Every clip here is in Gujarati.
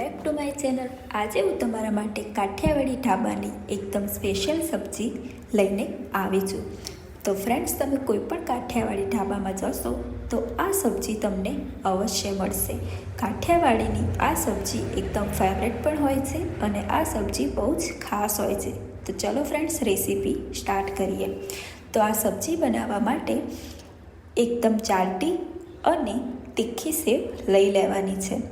બેક ટુ માય ચેનલ આજે હું તમારા માટે કાઠિયાવાડી ઢાબાની એકદમ સ્પેશિયલ સબ્જી લઈને આવી છું. તો ફ્રેન્ડ્સ તમે કોઈ પણ કાઠિયાવાડી ઢાબામાં જશો તો આ સબ્જી તમને અવશ્ય મળશે. કાઠિયાવાડીની આ સબ્જી એકદમ ફેવરેટ પણ હોય છે અને આ સબ્જી બહુ જ ખાસ હોય છે. તો ચલો ફ્રેન્ડ્સ રેસીપી સ્ટાર્ટ કરીએ. તો આ સબ્જી બનાવવા માટે એકદમ ચાટી અને તીખી સેવ લઈ લેવાની છે.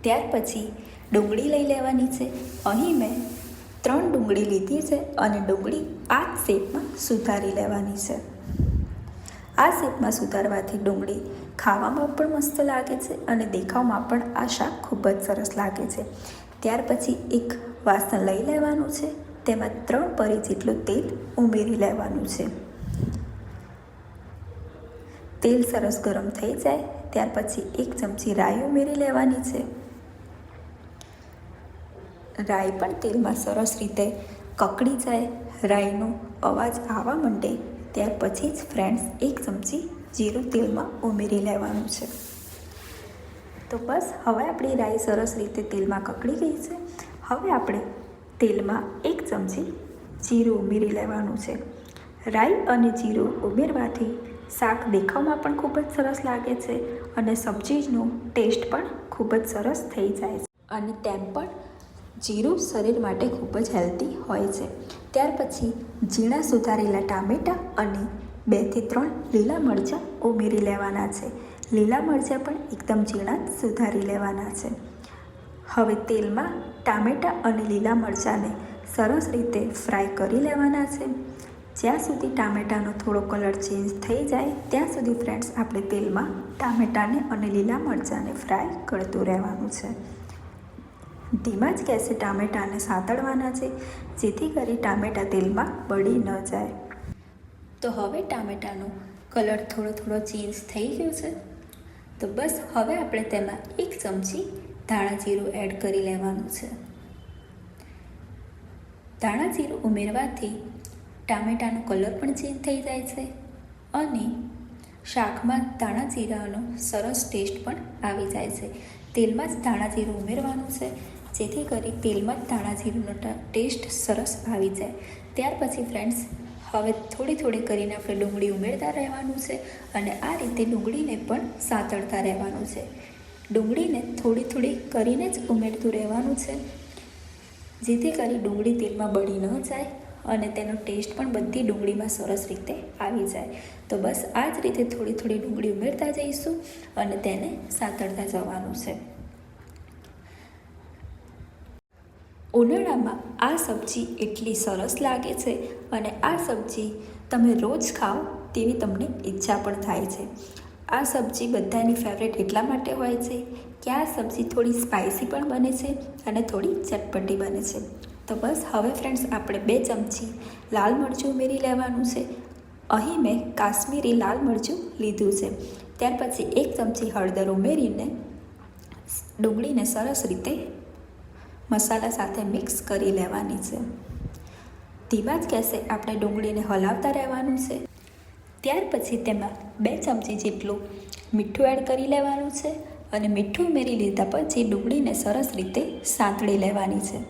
ત્યાર પછી ડુંગળી લઈ લેવાની છે. અહીં મેં ત્રણ ડુંગળી લીધી છે અને ડુંગળી આ શેપમાં સુધારી લેવાની છે. આ શેપમાં સુધારવાથી ડુંગળી ખાવામાં પણ મસ્ત લાગે છે અને દેખાવમાં પણ આ શાક ખૂબ જ સરસ લાગે છે. ત્યાર પછી એક વાસણ લઈ લેવાનું છે. તેમાં ત્રણ પરી જેટલું તેલ ઉમેરી લેવાનું છે. તેલ સરસ ગરમ થઈ જાય. ત્યાર પછી એક ચમચી રાઈ ઉમેરી લેવાની છે. રાઈ પણ તેલમાં સરસ રીતે કકડી જાય, રાઈનો અવાજ આવવા માંડે, ત્યાર પછી જ ફ્રેન્ડ્સ એક ચમચી જીરું તેલમાં ઉમેરી લેવાનું છે. તો બસ, હવે આપણી રાઈ સરસ રીતે તેલમાં કકડી ગઈ છે. હવે આપણે તેલમાં એક ચમચી જીરું ઉમેરી લેવાનું છે. રાઈ અને જીરું ઉમેરવાથી શાક દેખાવમાં પણ ખૂબ જ સરસ લાગે છે અને સબ્જીનો ટેસ્ટ પણ ખૂબ જ સરસ થઈ જાય છે. અને તેમ પણ જીરું શરીર માટે ખૂબ જ હેલ્ધી હોય છે. ત્યાર પછી ઝીણા સુધારેલા ટામેટાં અને બેથી ત્રણ લીલા મરચાં ઉમેરી લેવાના છે. લીલા મરચાં પણ એકદમ ઝીણા સુધારી લેવાના છે. હવે તેલમાં ટામેટાં અને લીલા મરચાંને સરસ રીતે ફ્રાય કરી લેવાના છે. જ્યાં સુધી ટામેટાનો થોડો કલર ચેન્જ થઈ જાય, ત્યાં સુધી ફ્રેન્ડ્સ આપણે તેલમાં ટામેટાને અને લીલા મરચાંને ફ્રાય કરતું રહેવાનું છે. ધીમા જ ગેસે ટામેટાને સાંતળવાના છે, જેથી કરી ટામેટા તેલમાં બળી ન જાય. તો હવે ટામેટાનો કલર થોડો થોડો ચેન્જ થઈ ગયો છે. તો બસ હવે આપણે તેમાં એક ચમચી ધાણા જીરું એડ કરી લેવાનું છે. ધાણા જીરું ઉમેરવાથી ટામેટાનો કલર પણ ચેન્જ થઈ જાય છે અને શાકમાં ધાણા જીરાનો સરસ ટેસ્ટ પણ આવી જાય છે. તેલમાં જ ધાણા જીરું ઉમેરવાનું છે. જેથી કરી તેલમાં જ ધાણા જીરુંનો ટેસ્ટ સરસ આવી જાય. ત્યાર પછી ફ્રેન્ડ્સ હવે થોડી થોડી કરીને આપણે ડુંગળી ઉમેરતા રહેવાનું છે અને આ રીતે ડુંગળીને પણ સાતળતા રહેવાનું છે. ડુંગળીને થોડી થોડી કરીને જ ઉમેરતું રહેવાનું છે. જેથી કરી ડુંગળી તેલમાં બળી ન જાય અને તેનો ટેસ્ટ પણ બધી ડુંગળીમાં સરસ રીતે આવી જાય. તો બસ આ જ રીતે થોડી થોડી ડુંગળી ઉમેરતા જઈશું અને તેને સાતળતા જવાનું છે. ઉનાળામાં આ સબ્જી એટલી સરસ લાગે છે અને આ સબ્જી તમે રોજ ખાઓ તેવી તમને ઈચ્છા પણ થાય છે. આ સબ્જી બધાની ફેવરેટ એટલા માટે હોય છે કે આ સબ્જી થોડી સ્પાઇસી પણ બને છે અને થોડી ચટપટી બને છે. તો બસ હવે ફ્રેન્ડ્સ આપણે બે ચમચી લાલ મરચું ઉમેરી લેવાનું છે. અહીં મેં કાશ્મીરી લાલ મરચું લીધું છે. ત્યાર પછી એક ચમચી હળદર ઉમેરીને ડુંગળીને સરસ રીતે મસાલા સાથે મિક્સ કરી લેવાની છે. ધીમા જ ગેસે આપણે ડુંગળીને હલાવતા રહેવાનું છે. ત્યાર પછી તેમાં બે ચમચી જેટલું મીઠું એડ કરી લેવાનું છે અને મીઠું ઉમેરી લીધા પછી ડુંગળીને સરસ રીતે સાંતળી લેવાની છે.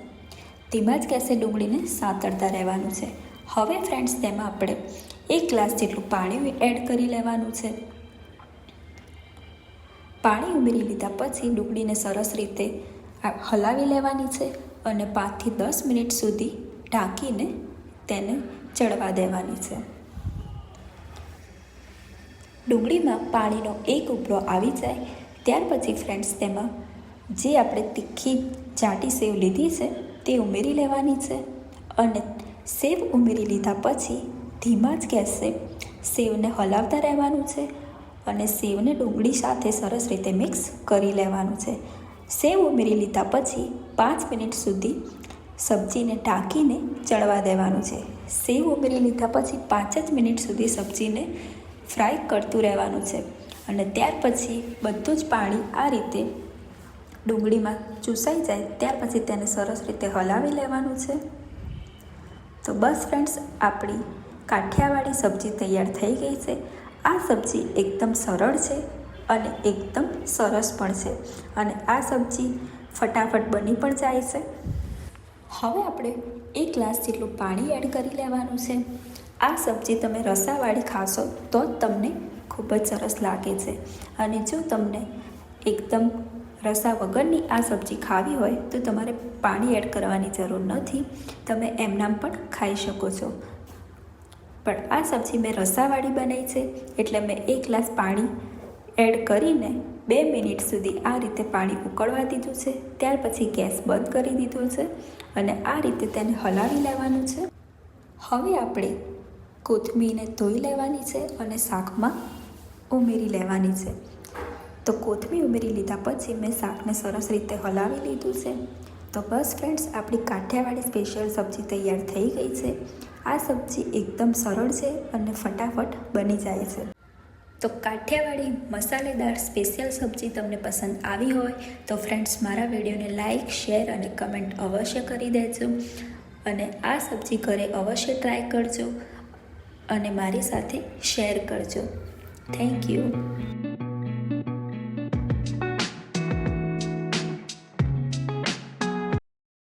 ધીમા જ ગેસે ડુંગળીને સાંતળતા રહેવાનું છે. હવે ફ્રેન્ડ્સ તેમાં આપણે એક ગ્લાસ જેટલું પાણી એડ કરી લેવાનું છે. પાણી ઉમેરી લીધા પછી ડુંગળીને સરસ રીતે હલાવી લેવાની છે અને પાંચથી દસ મિનિટ સુધી ઢાંકીને તેને ચડવા દેવાની છે. ડુંગળીમાં પાણીનો એક ઉભરો આવી જાય, ત્યાર પછી ફ્રેન્ડ્સ તેમાં જે આપણે તીખી જાટી સેવ લીધી છે તે ઉમેરી લેવાની છે અને સેવ ઉમેરી લીધા પછી ધીમા જ ગેસે સેવને હલાવતા રહેવાનું છે અને સેવને ડુંગળી સાથે સરસ રીતે મિક્સ કરી લેવાનું છે. સેવ ઉમેરી લીધા પછી પાંચ મિનિટ સુધી સબ્જીને ઢાંકીને ચડવા દેવાનું છે. સેવ ઉમેરી લીધા પછી પાંચ જ મિનિટ સુધી સબ્જીને ફ્રાય કરતું રહેવાનું છે અને ત્યાર પછી બધું જ પાણી આ રીતે ડુંગળીમાં ચૂસાઈ જાય ત્યાર પછી તેને સરસ રીતે હલાવી લેવાનું છે. તો બસ ફ્રેન્ડ્સ, આપણી કાઠિયાવાડી સબ્જી તૈયાર થઈ ગઈ છે. આ સબ્જી એકદમ સરળ છે. અને એકદમ સરસ પણ છે. અને આ સબ્જી ફટાફટ બની પણ જાય છે. હવે આપણે એક ગ્લાસ જેટલું પાણી એડ કરી લેવાનું છે. આ સબ્જી તમે રસાવાળી ખાશો તો જ તમને ખૂબ જ સરસ લાગે છે. અને જો તમને એકદમ રસા વગરની આ સબ્જી ખાવી હોય તો તમારે પાણી એડ કરવાની જરૂર નથી. તમે એમનામ પણ ખાઈ શકો છો. પણ આ સબ્જી મેં રસાવાળી બનાવી છે એટલે મેં એક ગ્લાસ પાણી એડ કરીને બે મિનિટ સુધી આ રીતે પાણી ઉકળવા દીધું છે. ત્યાર પછી ગેસ બંધ કરી દીધો છે અને આ રીતે તેને હલાવી લેવાનું છે. હવે આપણે કોથમીરને ધોઈ લેવાની છે અને શાકમાં ઉમેરી લેવાની છે. તો કોથમીર ઉમેરી લીધા પછી મેં શાકને સરસ રીતે હલાવી લીધું છે. તો બસ ફ્રેન્ડ્સ, આપણી કાઠિયાવાડી સ્પેશિયલ સબ્જી તૈયાર થઈ ગઈ છે. આ સબ્જી એકદમ સરળ છે અને ફટાફટ બની જાય છે. તો કાઠિયાવાડી મસાલેદાર સ્પેશિયલ સબ્જી તમને પસંદ આવી હોય તો ફ્રેન્ડ્સ મારા વિડીયોને લાઇક શેર અને કમેન્ટ અવશ્ય કરી દેજો. અને આ સબ્જી ઘરે અવશ્ય ટ્રાય કરજો અને મારી સાથે શેર કરજો. Thank you